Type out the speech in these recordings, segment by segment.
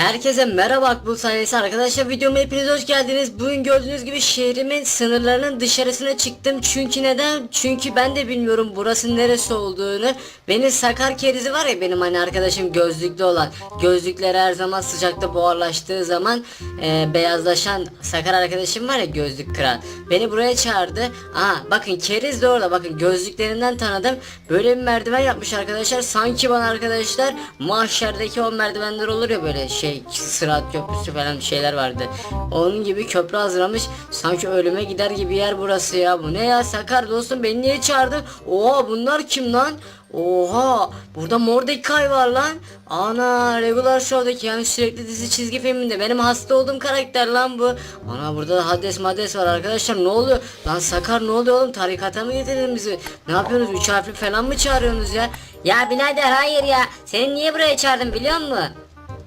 Herkese merhaba Akbul sayesi arkadaşlar videoma hepiniz hoş geldiniz. Bugün gördüğünüz gibi şehrimin sınırlarının dışarısına çıktım. Çünkü neden? Çünkü ben de bilmiyorum burası neresi olduğunu. Benim sakar kerizi var ya benim hani arkadaşım gözlüklü olan. Gözlükleri her zaman sıcakta buharlaştığı zaman e, beyazlaşan sakar arkadaşım var ya gözlük kıran. Beni buraya çağırdı. Aha bakın keriz de orada bakın gözlüklerinden tanıdım. Böyle bir merdiven yapmış arkadaşlar. Sanki bana arkadaşlar mahşerdeki o merdivenler olur ya böyle şey sırat köprüsü falan şeyler vardı. Onun gibi köprü hazırlamış. Sanki ölüme gider gibi yer burası ya. Bu ne ya Sakar dostum beni niye çağırdın? Oha bunlar kim lan? Oha burada Mordecai var lan. Ana regular show'daki yani sürekli dizi çizgi filminde benim hasta olduğum karakter lan bu. Ana burada da Hades Mades var arkadaşlar ne oluyor? Lan Sakar ne oluyor oğlum tarikata mı getirdin bizi? Ne yapıyorsunuz? Üç harfli falan mı çağırıyorsunuz ya? Ya birader hayır ya. Seni niye buraya çağırdım biliyor musun?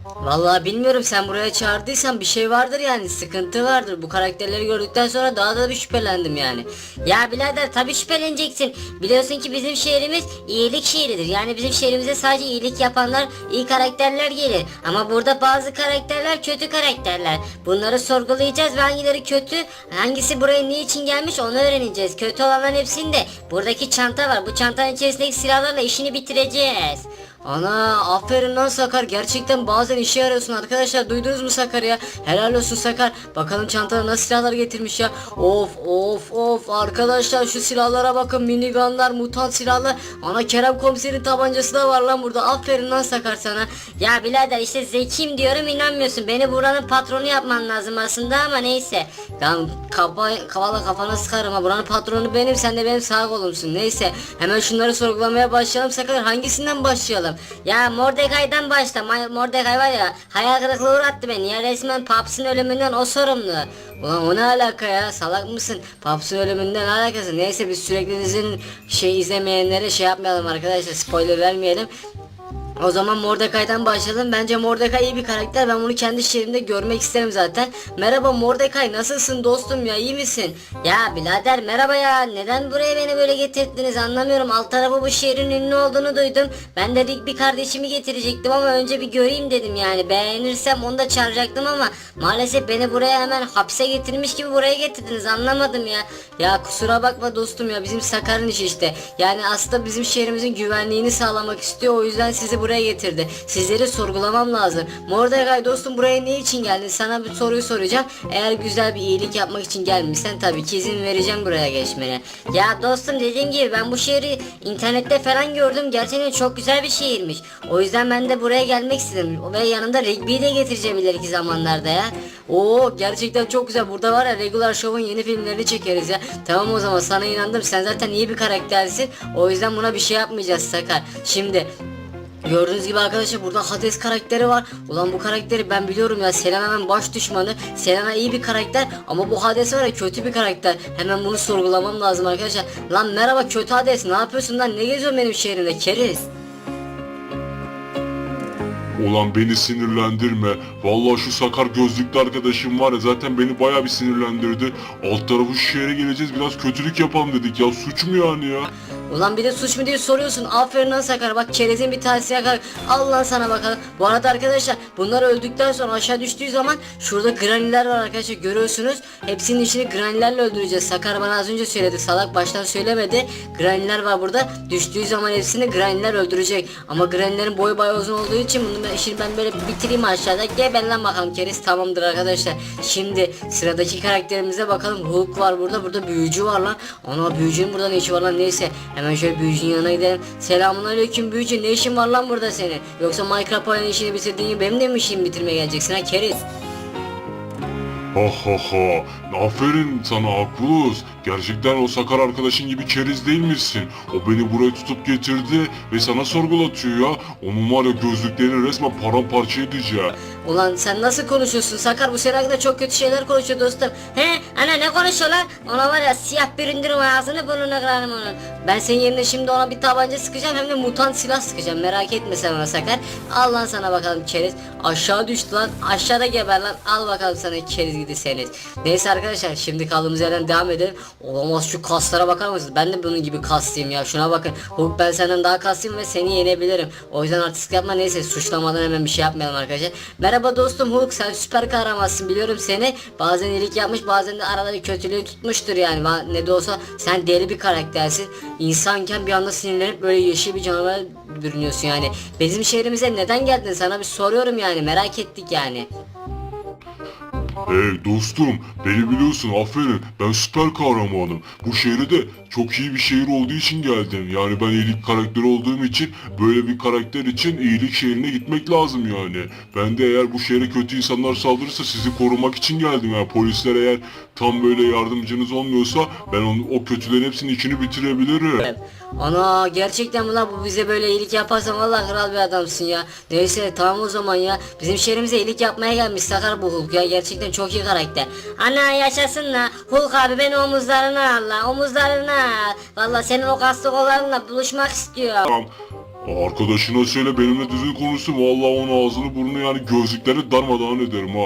Vallahi bilmiyorum sen buraya çağırdıysan bir şey vardır yani sıkıntı vardır. Bu karakterleri gördükten sonra daha da bir şüphelendim yani. Ya birader tabii şüpheleneceksin. Biliyorsun ki bizim şehrimiz iyilik şehridir. Yani bizim şehrimize sadece iyilik yapanlar, iyi karakterler gelir. Ama burada bazı karakterler kötü karakterler. Bunları sorgulayacağız ve hangileri kötü, hangisi buraya niçin gelmiş onu öğreneceğiz. Kötü olanların hepsinde buradaki çanta var. Bu çantanın içerisindeki silahlarla işini bitireceğiz. Ana aferin lan Sakar. Gerçekten bazen işe yarıyorsun arkadaşlar. Duydunuz mu Sakar ya? Helal olsun Sakar. Bakalım çantada nasıl silahlar getirmiş ya? Of of of. Arkadaşlar şu silahlara bakın. Minigunlar mutant silahlar. Ana Kerem komiserin tabancası da var lan burada. Aferin lan Sakar sana. Ya birader işte zekim diyorum inanmıyorsun. Beni buranın patronu yapman lazım aslında ama neyse. Lan kafa, kavala kafana sıkarım ha. Buranın patronu benim sen de benim sağ kolumsun. Neyse hemen şunları sorgulamaya başlayalım Sakar. Hangisinden başlayalım Ya Mordecai'den başla. Mordecai var ya hayal kırıklığı uğrattı beni. Ya resmen Paps'ın ölümünden o sorumlu. Ulan o ne alaka ya salak mısın? Paps'ın ölümünden alakası? Neyse biz sürekli dizinin şey izlemeyenlere şey yapmayalım arkadaşlar spoiler vermeyelim. O zaman Mordecai'den başlayalım. Bence Mordecai iyi bir karakter. Ben bunu kendi şehrimde görmek isterim zaten. Merhaba Mordecai nasılsın dostum ya iyi misin? Ya birader merhaba ya. Neden buraya beni böyle getirdiniz anlamıyorum. Alt tarafı bu şehrin ünlü olduğunu duydum. Ben de bir, kardeşimi getirecektim ama önce bir göreyim dedim yani. Beğenirsem onu da çağıracaktım ama maalesef beni buraya hemen hapse getirmiş gibi buraya getirdiniz anlamadım ya. Ya kusura bakma dostum ya bizim Sakar'ın işi işte. Yani aslında bizim şehrimizin güvenliğini sağlamak istiyor. O yüzden sizi buraya getirdi. Sizleri sorgulamam lazım. Mordecai dostum buraya ne için geldin? Sana bir soruyu soracağım. Eğer güzel bir iyilik yapmak için gelmişsen tabii ki izin vereceğim buraya geçmene. Ya dostum dediğim gibi ben bu şehri internette falan gördüm. Gerçekten çok güzel bir şehirmiş. O yüzden ben de buraya gelmek istedim. Ve yanımda Rigby'yi de getireceğim ileriki zamanlarda ya. Oo gerçekten çok güzel. Burada var ya Regular Show'un yeni filmlerini çekeriz ya. Tamam o zaman sana inandım. Sen zaten iyi bir karaktersin. O yüzden buna bir şey yapmayacağız Sakar. Şimdi Gördüğünüz gibi arkadaşlar burada Hades karakteri var. Ulan bu karakteri ben biliyorum ya. Selena'nın baş düşmanı. Selena iyi bir karakter ama bu Hades var ya kötü bir karakter. Hemen bunu sorgulamam lazım arkadaşlar. Lan merhaba kötü Hades. Ne yapıyorsun lan? Ne geziyorsun benim şehrimde? Keriz. Ulan beni sinirlendirme. Vallahi şu sakar gözlüklü arkadaşım var ya zaten beni baya bir sinirlendirdi. Alt tarafı şu şehre geleceğiz biraz kötülük yapalım dedik ya suç mu yani ya? Ulan bir de suç mu diye soruyorsun. Aferin lan Sakar. Bak çerezin bir tanesi yakar. Al lan sana bakalım. Bu arada arkadaşlar bunlar öldükten sonra aşağı düştüğü zaman şurada graniler var arkadaşlar. Görüyorsunuz. Hepsinin işini granilerle öldüreceğiz. Sakar bana az önce söyledi. Salak baştan söylemedi. Graniler var burada. Düştüğü zaman hepsini graniler öldürecek. Ama granilerin boyu bayağı uzun olduğu için bunu ben, işini ben böyle bitireyim aşağıda. Gel lan bakalım keriz tamamdır arkadaşlar. Şimdi sıradaki karakterimize bakalım. Hulk var burada. Burada büyücü var lan. Ana büyücünün burada ne işi var lan neyse. Hemen şöyle büyücünün yanına gidelim. Selamun aleyküm büyücü ne işin var lan burada senin? Yoksa Minecraft işini bitirdiğin gibi benim de mi işimi bitirmeye geleceksin ha keriz? Ha ha ha. Aferin sana Akulus. Gerçekten o sakar arkadaşın gibi keriz değil misin? O beni buraya tutup getirdi ve sana sorgulatıyor ya. Onun var ya gözlüklerini resmen paramparça edeceğim. Ulan sen nasıl konuşuyorsun Sakar bu senin hakkında çok kötü şeyler konuşuyor dostum. He ana ne konuşuyor lan? Ona var ya siyah büründürüm ağzını burnunu kırarım onun. Ben senin yerine şimdi ona bir tabanca sıkacağım hem de mutant silah sıkacağım merak etme sen ona Sakar. Al lan sana bakalım keriz. Aşağı düştü lan aşağıda geber lan al bakalım sana keriz gidiyseniz. Neyse arkadaşlar şimdi kaldığımız yerden devam edelim. Olamaz şu kaslara bakar mısınız? Ben de bunun gibi kaslıyım ya. Şuna bakın. Hulk ben senden daha kaslıyım ve seni yenebilirim. O yüzden artistlik yapma neyse suçlamadan hemen bir şey yapmayalım arkadaşlar. Merhaba dostum Hulk sen süper kahramansın biliyorum seni. Bazen iyilik yapmış bazen de arada kötülüğü tutmuştur yani. Ne de olsa sen deli bir karaktersin. İnsanken bir anda sinirlenip böyle yeşil bir canavara bürünüyorsun yani. Bizim şehrimize neden geldin sana bir soruyorum yani merak ettik yani. Hey dostum beni biliyorsun aferin ben süper kahramanım. Bu şehre de çok iyi bir şehir olduğu için geldim. Yani ben iyilik karakteri olduğum için böyle bir karakter için iyilik şehrine gitmek lazım yani. Ben de eğer bu şehre kötü insanlar saldırırsa sizi korumak için geldim yani. Polisler eğer tam böyle yardımcınız olmuyorsa ben onu, o kötülerin hepsinin içini bitirebilirim. Ana gerçekten mi lan bu bize böyle iyilik yaparsan vallahi kral bir adamsın ya. Neyse tamam o zaman ya. Bizim şehrimize iyilik yapmaya gelmiş Sakar bu Hulk ya. Gerçekten çok iyi karakter. Ana yaşasın la. Hulk abi beni omuzlarına al la. Omuzlarına. Valla senin o kaslı buluşmak istiyorum. Tamam. Arkadaşına söyle benimle düzgün konuşsun. Vallahi onun ağzını burnunu yani gözlükleri darmadağın ederim ha.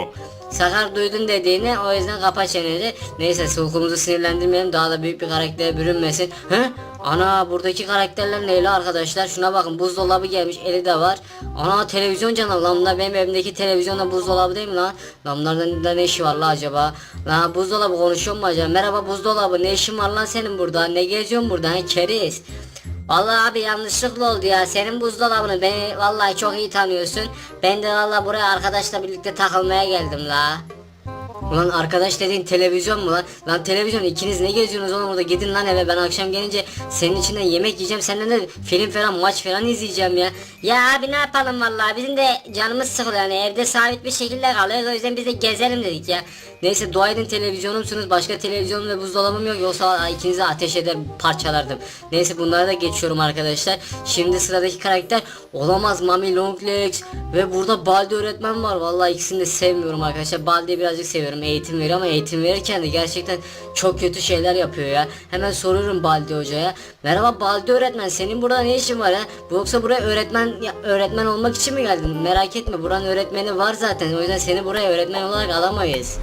Sakar duydun dediğini o yüzden kapa çeneni. Neyse Hulk'umuzu sinirlendirmeyelim daha da büyük bir karaktere bürünmesin. He? Ana buradaki karakterler neyle arkadaşlar? Şuna bakın buzdolabı gelmiş eli de var. Ana televizyon canavar lan bunlar benim evimdeki televizyonda buzdolabı değil mi lan? Lan bunlardan da ne işi var lan acaba? Lan buzdolabı konuşuyor mu acaba? Merhaba buzdolabı ne işin var lan senin burada? Ne geziyorsun burada? He keriz. Vallahi abi yanlışlıkla oldu ya. Senin buzdolabını beni vallahi çok iyi tanıyorsun. Ben de vallahi buraya arkadaşla birlikte takılmaya geldim la. Ulan arkadaş dediğin televizyon mu lan? Lan televizyon ikiniz ne geziyorsunuz oğlum burada gidin lan eve ben akşam gelince senin içinden yemek yiyeceğim senden de film falan maç falan izleyeceğim ya. Ya abi ne yapalım vallahi bizim de canımız sıkılıyor yani evde sabit bir şekilde kalıyoruz o yüzden biz de gezelim dedik ya. Neyse dua edin televizyonumsunuz başka televizyon ve buzdolabım yok yoksa ikinizi ateş eder parçalardım. Neyse bunlara da geçiyorum arkadaşlar. Şimdi sıradaki karakter olamaz Mami Longlegs ve burada Baldi öğretmen var. Vallahi ikisini de sevmiyorum arkadaşlar. Baldi'yi birazcık seviyorum eğitim veriyor ama eğitim verirken de gerçekten çok kötü şeyler yapıyor ya. Hemen soruyorum Baldi hocaya. Merhaba Baldi öğretmen senin burada ne işin var? Bu Yoksa buraya öğretmen ya, öğretmen olmak için mi geldin? Merak etme buranın öğretmeni var zaten. O yüzden seni buraya öğretmen olarak alamayız.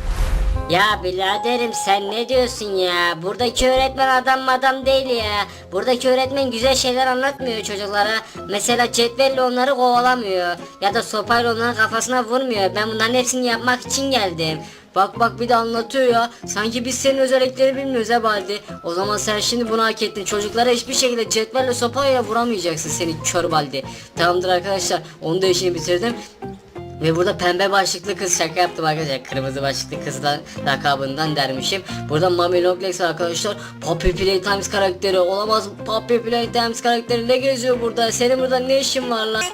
Ya biraderim sen ne diyorsun ya? Buradaki öğretmen adam adam değil ya. Buradaki öğretmen güzel şeyler anlatmıyor çocuklara. Mesela cetvelle onları kovalamıyor. Ya da sopayla onların kafasına vurmuyor. Ben bunların hepsini yapmak için geldim. Bak bak bir de anlatıyor ya. Sanki biz senin özellikleri bilmiyoruz ha Baldi. O zaman sen şimdi bunu hak ettin. Çocuklara hiçbir şekilde cetvelle sopayla vuramayacaksın seni kör Baldi. Tamamdır arkadaşlar. Onu da işini bitirdim. Ve burada pembe başlıklı kız şaka yaptım arkadaşlar. Kırmızı başlıklı kızdan lakabından dermişim. Burada Mami Longlegs arkadaşlar. Poppy Playtimes karakteri olamaz. Poppy Playtimes karakteri ne geziyor burada? Senin burada ne işin var lan?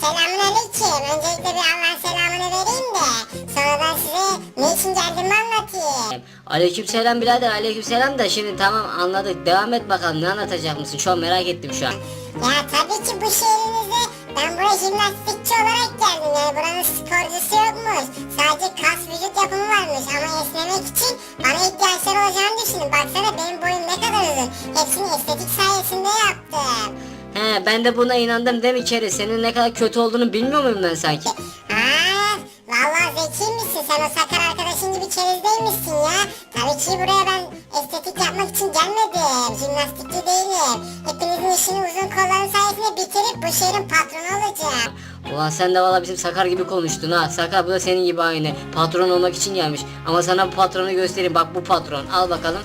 Selamun aleyküm. Öncelikle bir Allah selamını vereyim de sonradan size ne için geldiğimi anlatayım. Aleykümselam birader aleykümselam da şimdi tamam anladık. Devam et bakalım ne anlatacak mısın? Şu an merak ettim şu an. Ya tabii ki bu şehrinizde ben buraya jimnastikçi olarak geldim. Yani buranın sporcusu yokmuş. Sadece kas vücut yapımı varmış ama esnemek için bana ihtiyaçları olacağını düşündüm. Baksana benim boyum ne kadar uzun. Hepsini estetik sayesinde yaptım. He ben de buna inandım değil mi Keri? Senin ne kadar kötü olduğunu bilmiyor muyum ben sanki? Vallahi zeki misin sen o sakar arkadaşın gibi çerez değil misin ya? Tabii ki buraya ben estetik yapmak için gelmedim. Jimnastikçi değilim. Hepinizin işini uzun kolların sayesinde bitirip bu şehrin patronu olacağım. Ulan sen de valla bizim Sakar gibi konuştun ha. Sakar bu da senin gibi aynı. Patron olmak için gelmiş. Ama sana bu patronu göstereyim. Bak bu patron. Al bakalım.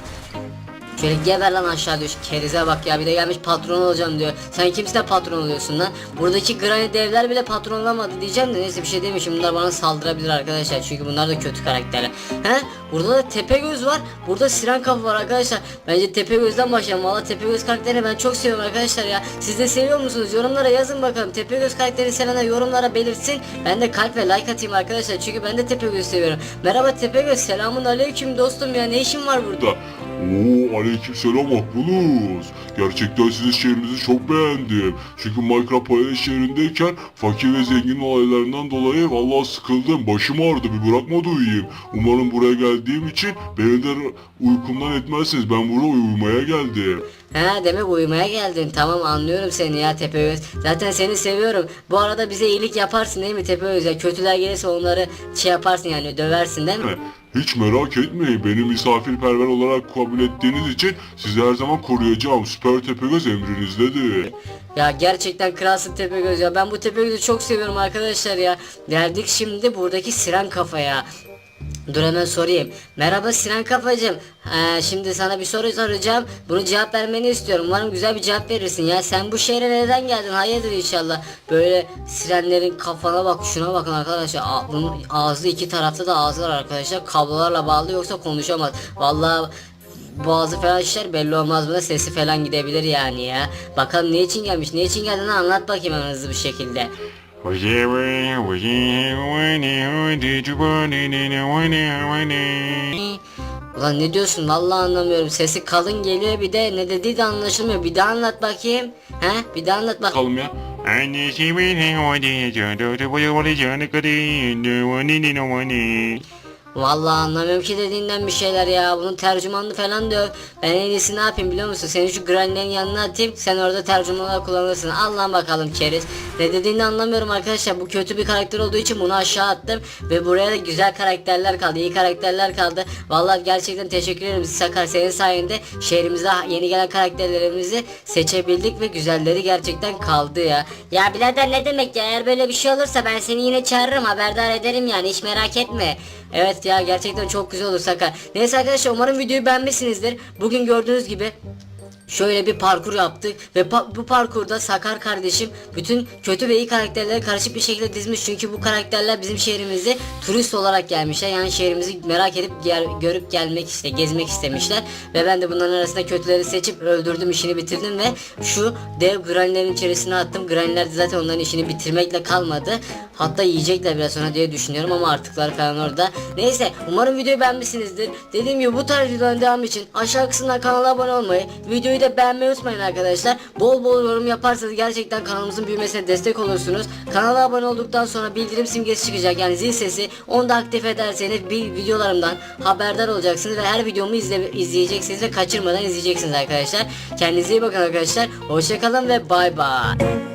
Şöyle geber lan aşağı diyor. Kerize bak ya bir de gelmiş patron olacağım diyor. Sen kimsin de patron oluyorsun lan? Buradaki granit devler bile patron olamadı diyeceğim de neyse bir şey demişim. Bunlar bana saldırabilir arkadaşlar. Çünkü bunlar da kötü karakterler. He? Burada da Tepegöz var. Burada Siren Kafa var arkadaşlar. Bence Tepegöz'den başlayalım. Valla Tepegöz karakterini ben çok seviyorum arkadaşlar ya. Siz de seviyor musunuz? Yorumlara yazın bakalım. Tepegöz karakterini sevenler yorumlara belirtsin. Ben de kalp ve like atayım arkadaşlar. Çünkü ben de Tepegöz seviyorum. Merhaba Tepegöz. Selamun aleyküm dostum ya. Ne işin var burada? Oo aleykümselam Akbulus. Gerçekten sizin şehrinizi çok beğendim. Çünkü Minecraft şehrindeyken fakir ve zengin olaylarından dolayı vallahi sıkıldım. Başım ağrıdı bir bırakmadı uyuyayım. Umarım buraya geldiğim için beni de uykumdan etmezsiniz. Ben buraya uyumaya geldim. Ha demek uyumaya geldin. Tamam anlıyorum seni ya Tepegöz. Zaten seni seviyorum. Bu arada bize iyilik yaparsın değil mi Tepegöz ya? Kötüler gelirse onları şey yaparsın yani döversin değil mi? Hiç merak etmeyin. Beni misafirperver olarak kabul ettiğiniz için sizi her zaman koruyacağım. Süper Tepegöz emrinizdedir. Ya gerçekten kralsın Tepegöz ya. Ben bu Tepegöz'ü çok seviyorum arkadaşlar ya. Geldik şimdi buradaki siren kafaya. Dur hemen sorayım. Merhaba Sinan Kafacım. Ee, şimdi sana bir soru soracağım. Bunu cevap vermeni istiyorum. Umarım güzel bir cevap verirsin. Ya sen bu şehre neden geldin? Hayırdır inşallah. Böyle sirenlerin kafana bak. Şuna bakın arkadaşlar. A- bunun ağzı iki tarafta da ağzı var arkadaşlar. Kablolarla bağlı yoksa konuşamaz. Vallahi boğazı falan şişer belli olmaz buna sesi falan gidebilir yani ya. Bakalım ne için gelmiş ne için geldin anlat bakayım hızlı bir şekilde. Ulan ne diyorsun vallahi anlamıyorum sesi kalın geliyor bir de ne dediği de anlaşılmıyor bir daha anlat bakayım. He bir daha anlat bak. Bakalım ya. Annesi beni oraya çağırdı, Vallahi anlamıyorum ki dediğinden bir şeyler ya. Bunun tercümanını falan diyor. Ben en iyisi ne yapayım biliyor musun? Seni şu Granny'lerin yanına atayım. Sen orada tercüman olarak kullanırsın. Al lan bakalım keriz. Ne dediğini anlamıyorum arkadaşlar. Bu kötü bir karakter olduğu için bunu aşağı attım. Ve buraya da güzel karakterler kaldı. iyi karakterler kaldı. Vallahi gerçekten teşekkür ederim Sakar. Senin sayende şehrimize yeni gelen karakterlerimizi seçebildik ve güzelleri gerçekten kaldı ya. Ya birader ne demek ya eğer böyle bir şey olursa ben seni yine çağırırım haberdar ederim yani hiç merak etme. Evet ya gerçekten çok güzel olur Sakar. Neyse arkadaşlar umarım videoyu beğenmişsinizdir. Bugün gördüğünüz gibi şöyle bir parkur yaptık ve pa- bu parkurda Sakar kardeşim bütün kötü ve iyi karakterleri karışık bir şekilde dizmiş. Çünkü bu karakterler bizim şehrimize turist olarak gelmişler. Yani şehrimizi merak edip gel- görüp gelmek işte gezmek istemişler. Ve ben de bunların arasında kötüleri seçip öldürdüm işini bitirdim ve şu dev grannylerin içerisine attım. Grannyler de zaten onların işini bitirmekle kalmadı. Hatta yiyecekler biraz sonra diye düşünüyorum ama artıklar falan orada. Neyse umarım videoyu beğenmişsinizdir. Dediğim gibi bu tarz videoların devamı için aşağı kısımdan kanala abone olmayı videoyu da beğenmeyi unutmayın arkadaşlar. Bol bol yorum yaparsanız gerçekten kanalımızın büyümesine destek olursunuz. Kanala abone olduktan sonra bildirim simgesi çıkacak. Yani zil sesi onu da aktif ederseniz bir videolarımdan haberdar olacaksınız ve her videomu izle izleyeceksiniz ve kaçırmadan izleyeceksiniz arkadaşlar. Kendinize iyi bakın arkadaşlar. Hoşçakalın ve bay bay